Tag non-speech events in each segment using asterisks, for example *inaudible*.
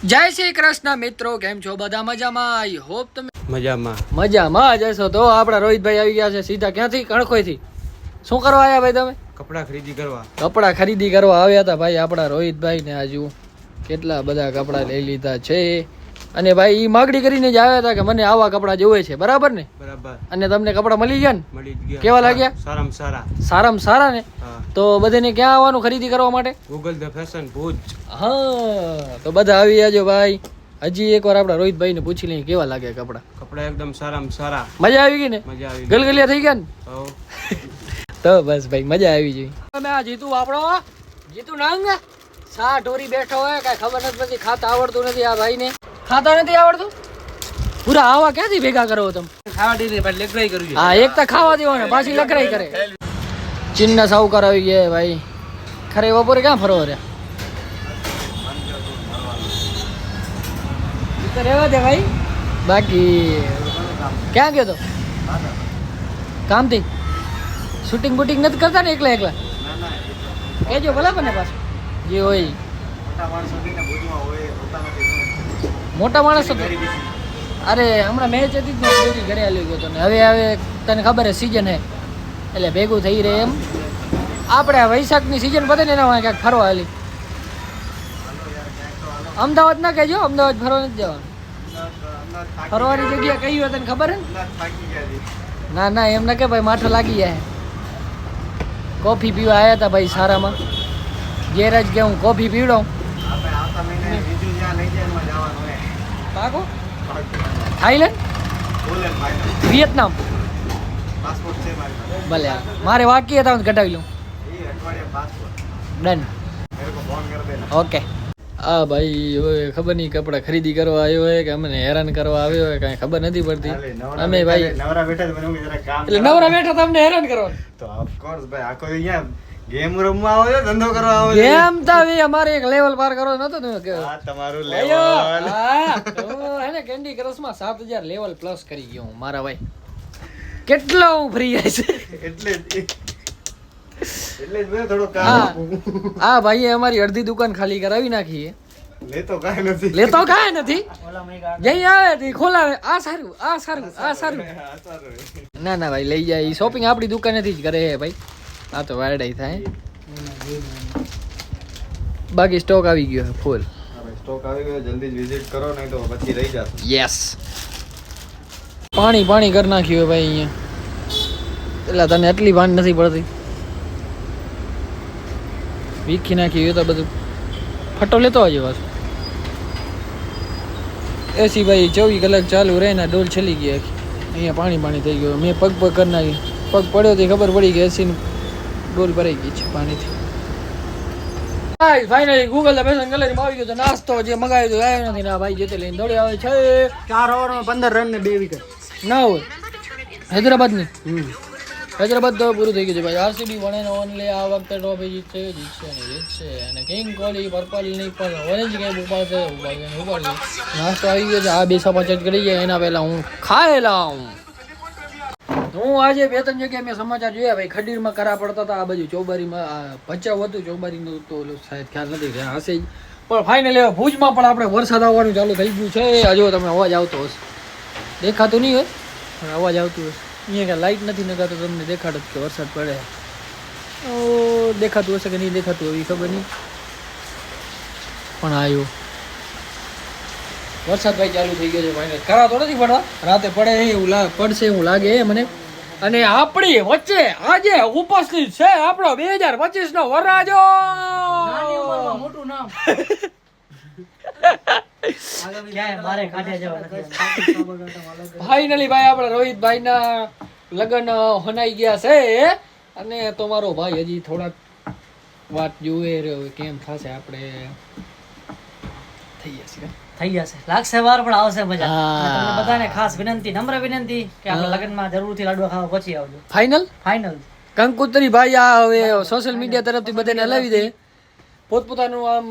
જય શ્રી કૃષ્ણ મિત્રો કેમ છો બધા મજામાં? આઈ હોપ તમે મજામાં. મજામાં જશો તો આપણા રોહિતભાઈ આવી ગયા છે સીધા ક્યાંથી? કણખોઈથી શું કરવા આવ્યા ભાઈ તમે? કપડા ખરીદી કરવા. કપડાં ખરીદી કરવા આવ્યા હતા ભાઈ આપણા રોહિતભાઈ ને આજુ કેટલા બધા કપડાં લઈ લીધા છે. અને ભાઈ ઈ માગણી કરીને જ આવ્યા હતા કે મને આવા કપડાં જોવે છે બરાબર ને? બરાબર. અને તમને કપડાં મળી ગયા ને? મળી ગયા. કેવા લાગ્યા? સારામાં સારા. સારામાં સારા ને? તો બધાને ક્યાં આવવાનું ખરીદી કરવા માટે? Google the fashion Bhuj. હા તો બધા આવી જાજો ભાઈ. હજી એકવાર આપણા રોહિતભાઈ ને પૂછી લઈએ કેવા લાગે કપડાં. કપડા એકદમ સારામાં સારા. મજા આવી ગઈ ને? મજા આવી ગલગલિયા થઈ ગયા ને? *laughs* તો બસ ભાઈ મજા આવી ગઈ. તમે આ જીતુ આપણો? જીતુ નાંગ સા ઢોરી બેઠો હોય કાંઈ ખબર નથી પછી ખાતા આવડતું નથી આ ભાઈને. ખાતા નથી આવડતું? પૂરા આવા ક્યાંથી ભેગા કરો તમે? હા એક તો ખાવા દેવો ને પાછી લકરાઈ કરે. ચિન્ના સાવકાર આવી ગયા ભાઈ. ખરે બપોરે ક્યાં ફરવા રહ્યા? ઈ તો રહેવા દે ભાઈ. બાકી ક્યાં ગયો તો? કામથી શૂટિંગ બુટિંગ નથી કરતા ને એકલા એકલા? કહેજો ભલે મને પાછું. જે હોય. મોટા માણસ હતો અરે, હમણાં મેચ હતી જ ને ઘરે આવી ગયો ને. હવે હવે તને ખબર છે સિઝન હે. એટલે ભેગું થઈ રહે એમ. આપણે વૈશાખની સિઝન પતે ને એના ક્યાંક ફરવા હાલી અમદાવાદ ના કહેજો, અમદાવાદ ફરવા નથી જવાનું. ફરવાની જગ્યા કઈ હોય તને ખબર હે ને? ના એમ ના કે ભાઈ માઠો લાગી જાય. કોફી પીવા આવ્યા હતા ભાઈ સારામાં. ગેરેજ કે હું કોફી પીવડો પાકો થાઈલેન્ડ. વિયેતનામ. ભલે મારે બાકી હતા હું કઢાવી લઉં. ડન. ઓકે. આ ભાઈ હવે ખબર નહીં કપડાં ખરીદી કરવા આવ્યો હોય કે અમને હેરાન કરવા આવ્યો હોય કાંઈ ખબર નથી પડતી. અમે ભાઈ નવરા બેઠા એટલે નવરા બેઠા તમને હેરાન કરવા તો ઓફકોર્સ ભાઈ આખો અહીંયા ગેમ રમવા આવો છો? ધંધો કરવા આવો છો? ગેમ તો હવે અમારે એક લેવલ પાર કરો નતો તમે કે આ તમારું લેવલ હા, તો કેન્ડી ક્રશમાં સાત હજાર લેવલ પ્લસ કરી ગયો હું મારા ભાઈ. કેટલો હું ફ્રી છે. એટલે એટલે મેં થોડો કામ હા. ભાઈએ અમારી અડધી દુકાન ખાલી કરાવી નાખી લેતો કાંઈ નથી. લેતો કાંઈ નથી. જઈ આવે તે ખોલાવે. આ સારું આ સારું આ સારું ના ના ભાઈ લઈ જાય. શોપિંગ આપણી દુકાનેથી જ કરે હે ભાઈ. આ તો વારડાઈ થાય. બાકી સ્ટોક આવી ગયો છે ફૂલ સ્ટોક આવી ગયો જલ્દી જ વિઝિટ કરો નહીં તો પછી રહી જશે. યસ પાણી પાણી કરી નાખ્યું ભાઈ અહીંયા. એટલે તને એટલી ભાન નથી પડતી. વીખી નાખ્યું તો બધું. ફટો લેતો આવજો પાછું. એસી ભાઈ ચોવીસ કલાક ચાલુ રહે ને ડોલ છેલી ગયા અહીંયા પાણી પાણી થઈ ગયું. મેં પગ પગ કરી નાખી પગ પડ્યો તે ખબર પડી કે એસી ડોલ ભરાઈ ગઈ છે પાણીથી. ફાઇનલી ગૂગલ પેશન ગેલેરીમાં આવી ગયો તો નાસ્તો જે મગાવ્યો તો આવ્યો નથી. ના ભાઈ જે તે લઈને દોડી આવે છે. ચાર ઓવરમાં પંદર રન ને બે વિકેટ ના હોય હૈદરાબાદની હૈદરાબાદ તો પૂરું થઈ ગયું છે ભાઈ. આરસીબી વન એન્ડ ઓનલી આ વખતે ટ્રોફી જીતશે જીતશે ને જીતશે. અને કિંગ કોહલી પર્પલ નહીં પણ ઓરેન્જ કેપ ઉપાડશે ઉપાડશે ને ઉપાડશે નાસ્તો આવી ગયો છે. આ બે સમાચાર કરી જાય એના પહેલા હું ખાઈ લઉં હું આજે બે ત્રણ જગ્યાએ મેં સમાચાર જોયા ભાઈ, ખડીરમાં કરા પડતા હતા, આ બાજુ ચોબારીમાં ભચાવ હતું, ચોબારીનું તો શાયદ ખ્યાલ નથી રહ્યા હશે જ. પણ ફાઇનલ એવા ભુજમાં પણ આપણે વરસાદ આવવાનું ચાલુ થઈ ગયું છે. હજુ તમે અવાજ આવતો હશે. દેખાતું નહીં હોય? પણ અવાજ આવતું હશે. અહીંયા કે લાઇટ નથી નખાતો તમને દેખાડત કે વરસાદ પડે. દેખાતું હશે કે નહીં દેખાતું એવી ખબર નહીં. પણ આવ્યો વરસાદ ભાઈ ચાલુ થઈ ગયો છે ફાઇનલ ખરા તો નથી પડતા રાતે પડે એવું પડશે એવું લાગે મને. અને આપણી વચ્ચે આજે ઉપસ્થિત છે આપણો બે હજાર પચીસ નો વરરાજો મોટું નામ. ફાઈનલી ભાઈ આપણા રોહિતભાઈ ના લગ્ન હોનાઈ ગયા છે. અને તમારો ભાઈ હજી થોડાક વાત જુએ રહ્યો કેમ થશે આપણે? થઈ જશે. થઈ જશે. લાગશે વાર પણ આવશે મજા. તમને બધાને ખાસ વિનંતી નમ્ર વિનંતી કે આપણે લગ્નમાં જરૂરથી લાડવા ખાવા પહોંચી આવજો. ફાઇનલ ફાઇનલ કંકુતરી ભાઈ આ હવે સોશિયલ મીડિયા તરફથી બધાને હલાવી દે. પોતપોતાનું આમ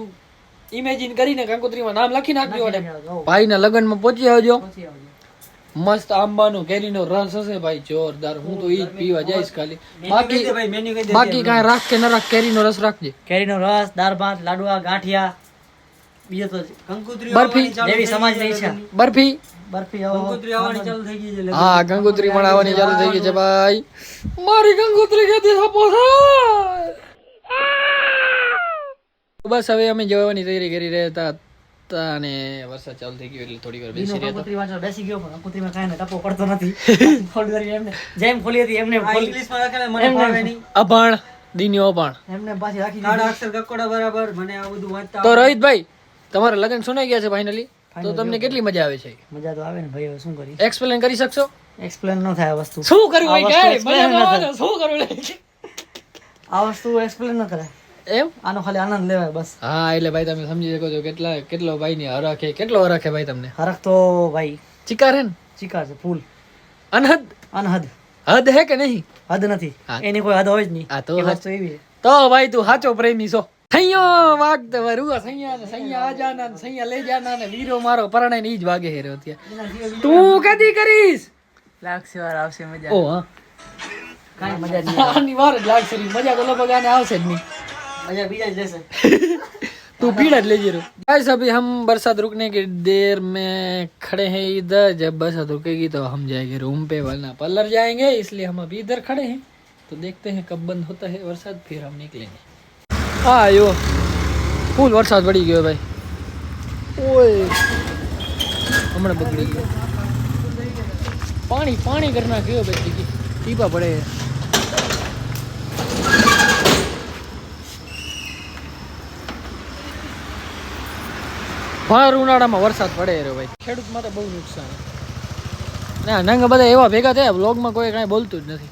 ઇમેજિન કરીને કંકોત્રીમાં નામ લખી નાખજો અને ભાઈના લગ્નમાં પહોંચી આવજો. મસ્ત આંબાનો કેરીનો રસ હશે ભાઈ જોરદાર. હું તો ઈ પીવા જઈશ ખાલી. બાકી બાકી કાંઈ રાખ કે ન રાખ કેરીનો રસ રાખજે. કેરીનો રસ દાળ ભાત લાડવા ગાંઠિયા. બરફી. દેવી સમાજની ઈચ્છા બરફી. બરફી આવો આવવાની ચાલુ થઈ ગઈ છે હા ગંગોત્રી પણ આવવાની ચાલુ થઈ ગઈ છે ભાઈ. મારી ગંગોત્રી કેતી સપો બસ હવે અમે જવાની તૈયારી કરી રહ્યા હતા. હતા અને વરસાદ ચાલુ થઈ ગયો એટલે થોડી વાર બેસી રહ્યા હતા. બેસી ગયો પણ કંકોત્રીમાં કાંઈ ટપો પડતો નથી. *laughs* થોડી વાર એમને જેમ ખોલી હતી એમને ઇંગ્લિશમાં લખેલા મને ફાવે નહીં. અભણ દીનીઓ પણ એમને પાછી રાખી કાળા અક્ષર કકોડા બરાબર મને આ બધું વાંચતા તો રોહિતભાઈ તમારા લગ્ન સુનાઈ ગયા છે ફાઇનલી તો તમને કેટલી મજા આવે છે? મજા તો આવે ને ભાઈ હવે શું કરી એક્સપ્લેન કરી શકશો? એક્સપ્લેન ન થાય આ વસ્તુ. શું કરવું મજા ન ને, શું કરવું આ વસ્તુ એક્સપ્લેન ન થાય. એમ? આનો ખાલી આનંદ લેવાય બસ. હા એટલે ભાઈ તમે સમજી શકો છો કેટલા કેટલો ભાઈ ની હરખે કેટલો હરખે ભાઈ તમને? હરખ તો ભાઈ ચિકાર હે ને? ચિકાર છે ફૂલ. અનહદ? અનહદ. હદ હે કે નહીં? હદ નથી. એની કોઈ હદ હોય જ નહીં. આ તો તો ભાઈ તું સાચો પ્રેમી છો. સૈયો વાગત વરુઆ સૈયા ને સૈયા આ જાના ને સૈયા લઈ જાના ને વીરો મારો પરણે ને ઈ જ વાગે હેરો ત્યાં તું કદી કરીશ લાગશે વાર આવશે મજા ઓ હા કાંઈ મજા જ નહીં આની વાર જ લાગશે રી. મજા તો લગભગ આને આવશે જ નહીં મજા બીજા જ લેશે तू भीड़ ले जरूर गाइस अभी हम बरसात रुकने की देर में खड़े हैं इधर जब बरसात रुकेगी तो हम जाएंगे रूम पे वरना पार्लर जाएंगे इसलिए हम अभी इधर खड़े हैं तो देखते हैं कब बंद होता है बरसात फिर हम निकलेंगे હા આવ્યો ફૂલ વરસાદ પડી ગયો ભાઈ. ઓય. હમણાં બગડી ગયો. પાણી પાણી કરી નાખ્યો ભાઈ. ટીપા પડે. ભાર ઉનાળામાં વરસાદ પડે રહ્યો ભાઈ. ખેડૂત માટે બહુ નુકસાન. ના નંગ બધા એવા ભેગા થયા બ્લોગમાં કોઈ કાંઈ બોલતું જ નથી.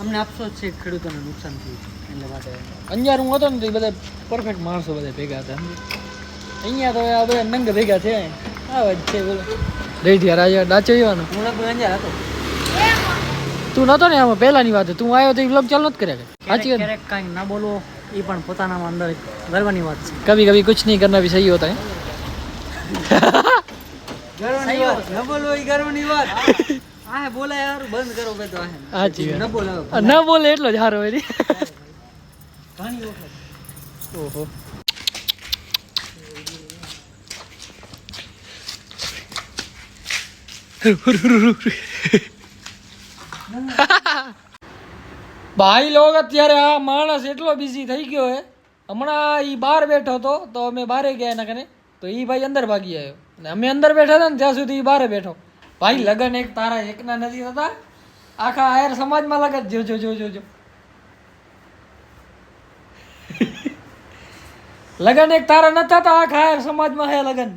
અમને અફસોસ છે ખેડૂતોને નુકસાન થયું એટલે માટે. અંજાર હું હતો ને તો એ બધા પરફેક્ટ માણસો બધા ભેગા હતા. અહીંયા તો આ બધા નંગ ભેગા થયા આવે છે બોલો. રેઢિયા રાજા ડાચે એવાનો હું લગભગ અંજાર હતો. તું નતો ને આમાં પહેલાની વાત તું આવ્યો તો એ બ્લોગ ચાલુ જ કર્યા સાચી વાત? કાંઈ ના બોલવો એ પણ પોતાનામાં અંદર ગર્વની વાત છે. કભી કભી કુછ નહીં કરના ભી સહી હોતા હે. *laughs* ગર્વની વાત ન બોલવો એ ગર્વની વાત. *laughs* આ બોલાય યાર બંધ કરો બે તો આ ન ન બોલે એટલો જ હારો હોય ઘણી વખત. ઓહો. ભાઈ લોગ અત્યારે આ માણસ એટલો બિઝી થઈ ગયો હે. હમણાં ઈ બહાર બેઠો હતો તો અમે બહારે ગયા એના કને તો ઈ ભાઈ અંદર ભાગી આવ્યો અને અમે અંદર બેઠા હતા ને ત્યાં સુધી ઈ બહાર બેઠો. ભાઈ લગન એક તારા એકના નથી થતા? આખા આયર સમાજમાં લગન. જો જો જો લગન એક તારા ન થતા આખા આયર સમાજમાં હે લગન.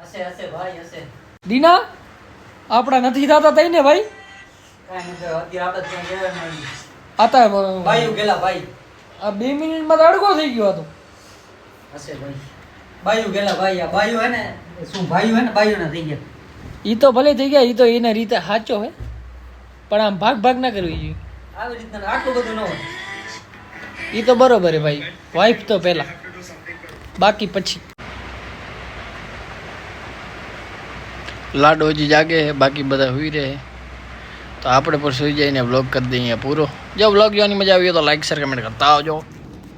હશે હશે ભાઈ હશે. દીના આપણા નથી થતા તઈ ને ભાઈ ભાઈ આતા ભાઈઓ ગેલા ભાઈ. આ બે મિનિટમાં તો અડગો થઈ ગયો હતો. હશે ભાઈ. ગેલા ભાઈ. આ હે ને શું ભાઈ હે ને ભાઈઓ ના થઈ ગયા. ઈ તો ભલે થઈ ગયા એ તો એના રીતે સાચો હે પણ આમ ભાગ ભાગ ના કરવી જોઈએ. આવી રીતના આટલું બધું ન હોય. ઈ તો બરોબર હે ભાઈ. વાઈફ તો પહેલા. બાકી પછી. લાડો હજી જાગે હે બાકી બધા હુઈ રહે તો આપણે પણ સુઈ જઈને વ્લોગ કરી દઈએ પૂરો. જો વ્લોગ જોવાની મજા આવી હોય તો લાઈક શેર કમેન્ટ કરતા આવજો.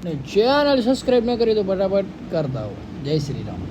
ને ચેનલ સબસ્ક્રાઈબ ન કરી તો ફટાફટ કરતા આવો. જય શ્રી રામ.